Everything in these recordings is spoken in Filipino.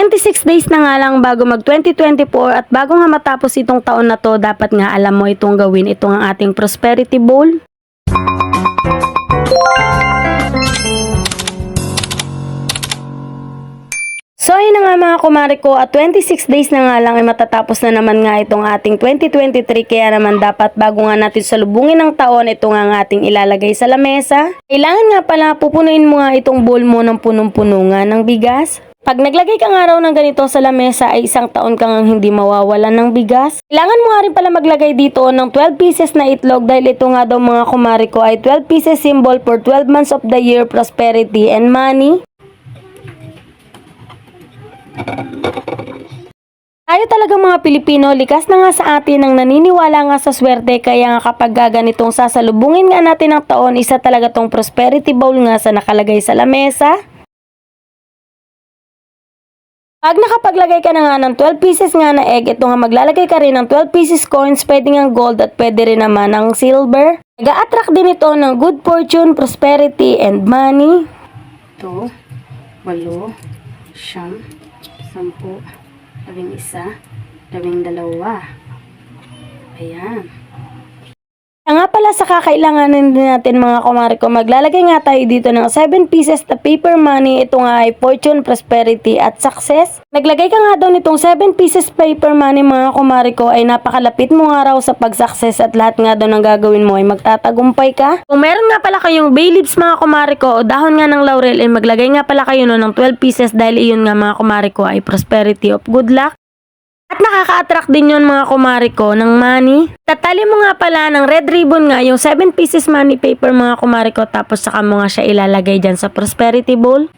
26 days na nga lang bago mag 2024 at bago nga matapos itong taon na to, dapat nga alam mo itong gawin. Ito ang ating prosperity bowl. So ayun na nga mga kumari ko at 26 days na nga lang ay matatapos na naman nga itong ating 2023 kaya naman dapat bago nga natin salubungin ng taon ito nga ang ating ilalagay sa lamesa. Kailangan nga pala pupunuin mo nga itong bowl mo ng punong-puno nga ng bigas. Pag naglagay ka nga raw ng ganito sa lamesa ay isang taon kang hindi mawawalan ng bigas. Kailangan mo nga rin pala maglagay dito ng 12 pieces na itlog dahil ito nga daw mga kumari ko ay 12 pieces symbol for 12 months of the year prosperity and money. Tayo talaga mga Pilipino, likas na nga sa atin ang naniniwala nga sa swerte kaya nga kapag gaganitong sasalubungin nga natin ang taon, isa talaga tong prosperity bowl nga sa nakalagay sa lamesa. Pag nakapaglagay ka na nga ng 12 pieces nga na egg, ito nga maglalagay ka rin ng 12 pieces coins, pwede nga gold at pwede rin naman ng silver. Nag-a-attract din ito ng good fortune, prosperity, and money. Ito, walo, siyam, sampu, labing isa, labing dalawa. Ayan. Pala sa kakailanganin din natin mga kumari ko, maglalagay nga tayo dito ng 7 pieces na paper money. Ito nga ay fortune, prosperity at success. Naglagay ka nga daw nitong 7 pieces paper money mga kumari ko ay napakalapit mo nga raw sa pag-success at lahat nga daw ng gagawin mo ay magtatagumpay ka. Kung meron nga pala kayong bay leaves mga kumari ko o dahon nga ng laurel ay maglagay nga pala kayo no ng 12 pieces dahil iyon nga mga kumari ko ay prosperity of good luck. At nakaka-attract din yun mga kumari ko ng money. Tatali mo nga pala ng red ribbon nga yung 7 pieces money paper mga kumari ko tapos saka mo nga siya ilalagay dyan sa prosperity bowl.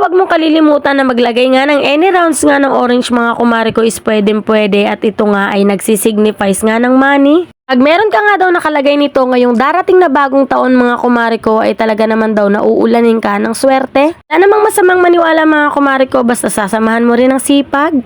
Wag mong kalilimutan na maglagay nga ng any rounds nga ng orange mga kumari ko is pwedeng pwede at ito nga ay nagsisignifies nga ng money. Pag meron ka nga daw nakalagay nito ngayong darating na bagong taon mga kumari ko ay talaga naman daw na uulanin ka ng swerte. Wala namang masamang maniwala mga kumari ko basta sasamahan mo rin ng sipag.